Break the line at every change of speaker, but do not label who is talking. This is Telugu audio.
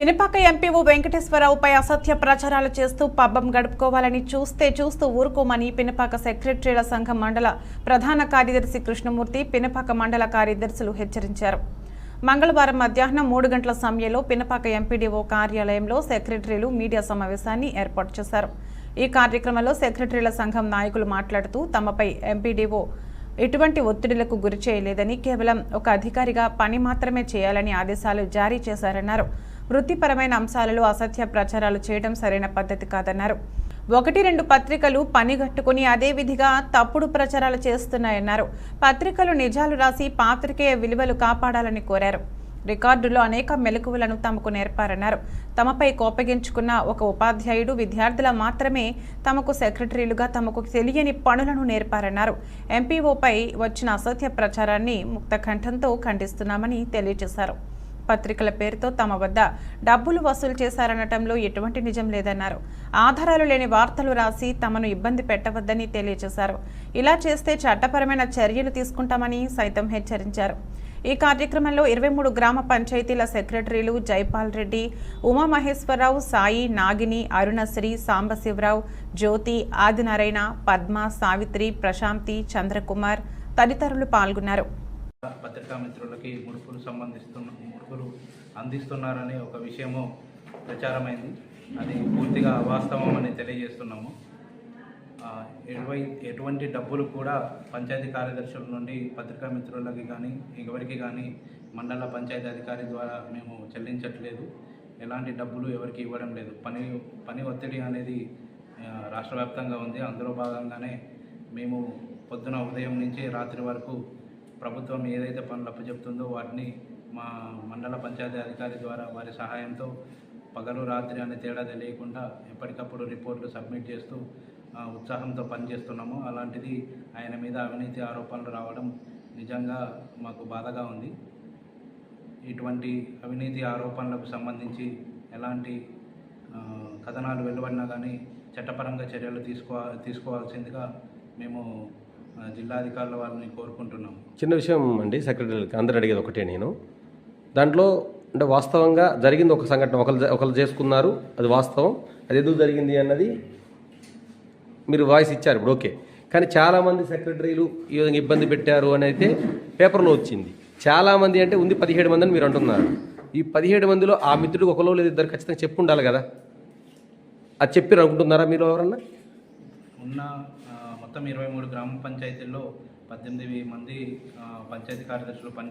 పినపాక ఎంపీఓ వెంకటేశ్వరరావుపై అసత్య ప్రచారాలు చేస్తూ పబ్బం గడుపుకోవాలని చూస్తే చూస్తూ ఊరుకోమని పినపాక సెక్రటరీల సంఘం మండల ప్రధాన కార్యదర్శి కృష్ణమూర్తి పినపాక మండల కార్యదర్శులు హెచ్చరించారు. మంగళవారం మధ్యాహ్నం మూడు గంటల సమయంలో పినపాక ఎంపీడీఓ కార్యాలయంలో సెక్రటరీలు మీడియా సమావేశాన్ని ఏర్పాటు చేశారు. ఈ కార్యక్రమంలో సెక్రటరీల సంఘం నాయకులు మాట్లాడుతూ తమపై ఎంపీడీఓ ఎటువంటి ఒత్తిడులకు గురి చేయలేదని కేవలం ఒక అధికారిగా పని మాత్రమే చేయాలని ఆదేశాలు జారీ చేశారన్నారు. వృత్తిపరమైన అంశాలలో అసత్య ప్రచారాలు చేయడం సరైన పద్ధతి కాదన్నారు. ఒకటి రెండు పత్రికలు పనిగట్టుకుని అదేవిధిగా తప్పుడు ప్రచారాలు చేస్తున్నాయన్నారు. పత్రికలు నిజాలు రాసి పాత్రికేయ విలువలు కాపాడాలని కోరారు. రికార్డులో అనేక మెలకువలను తమకు నేర్పారన్నారు. తమపై కోపగించుకున్న ఒక ఉపాధ్యాయుడు విద్యార్థుల మాత్రమే తమకు సెక్రటరీలుగా తమకు తెలియని పనులను నేర్పారన్నారు. ఎంపీఓపై వచ్చిన అసత్య ప్రచారాన్ని ముక్తకంఠంతో ఖండిస్తున్నామని తెలియజేశారు. పత్రికల పేరుతో తమ వద్ద డబ్బులు వసూలు చేశారనటంలో ఎటువంటి నిజం లేదన్నారు. ఆధారాలు లేని వార్తలు రాసి తమను ఇబ్బంది పెట్టవద్దని తెలియజేశారు. ఇలా చేస్తే చట్టపరమైన చర్యలు తీసుకుంటామని సైతం హెచ్చరించారు. ఈ కార్యక్రమంలో ఇరవై మూడు గ్రామ పంచాయతీల సెక్రటరీలు జైపాల్ రెడ్డి ఉమామహేశ్వరరావు సాయి నాగిని అరుణశ్రీ సాంబశివరావు జ్యోతి ఆదినారాయణ పద్మ సావిత్రి ప్రశాంతి చంద్రకుమార్ తదితరులు పాల్గొన్నారు.
పత్రికా మిత్రులకి ముడుపులు సంబంధిస్తున్న అందిస్తున్నారనే ఒక విషయము ప్రచారమైంది. అది పూర్తిగా వాస్తవం అని తెలియజేస్తున్నాము. ఆ, ఎటువంటి డబ్బులు కూడా పంచాయతీ కార్యదర్శుల నుండి పత్రికా మిత్రులకి కానీ ఎవరికి కానీ మండల పంచాయతీ అధికారి ద్వారా మేము చెల్లించట్లేదు. ఎలాంటి డబ్బులు ఎవరికి ఇవ్వడం లేదు. పని పని ఒత్తిడి అనేది రాష్ట్ర వ్యాప్తంగా ఉంది. అందులో భాగంగానే మేము పొద్దున ఉదయం నుంచి రాత్రి వరకు ప్రభుత్వం ఏదైతే పనులు అప్పచెప్తుందో వాటిని మా మండల పంచాయతీ అధికారి ద్వారా వారి సహాయంతో పగలు రాత్రి అనే తేడా తెలియకుండా ఎప్పటికప్పుడు రిపోర్ట్లు సబ్మిట్ చేస్తూ ఉత్సాహంతో పనిచేస్తున్నాము. అలాంటిది ఆయన మీద అవినీతి ఆరోపణలు రావడం నిజంగా మాకు బాధగా ఉంది. ఇటువంటి అవినీతి ఆరోపణలకు సంబంధించి ఎలాంటి కథనాలు వెలువడినా కానీ చట్టపరంగా చర్యలు తీసుకో తీసుకోవాల్సిందిగా మేము జిల్లాధికారుల వారిని కోరుకుంటున్నాము.
చిన్న విషయం అండి సెక్రటరీ అందరు అడిగేది ఒకటే నేను. దాంట్లో అంటే వాస్తవంగా జరిగింది ఒక సంఘటన. ఒకరు ఒకరు చేసుకున్నారు. అది వాస్తవం. అది ఎందుకు జరిగింది అన్నది మీరు వాయిస్ ఇచ్చారు ఇప్పుడు. ఓకే. కానీ చాలామంది సెక్రటరీలు ఈ విధంగా ఇబ్బంది పెట్టారు అని అయితే పేపర్లో వచ్చింది. చాలామంది అంటే ఉంది పదిహేడు మంది అని మీరు అంటున్నారు. ఈ పదిహేడు మందిలో ఆ మిత్రుడికి ఒకలో లేదు ఇద్దరు ఖచ్చితంగా చెప్పు ఉండాలి కదా. అది చెప్పారు అనుకుంటున్నారా మీరు ఎవరన్నా?
ఉన్న మొత్తం ఇరవై మూడు గ్రామ పంచాయతీల్లో పద్దెనిమిది మంది పంచాయతీ కార్యదర్శులు పని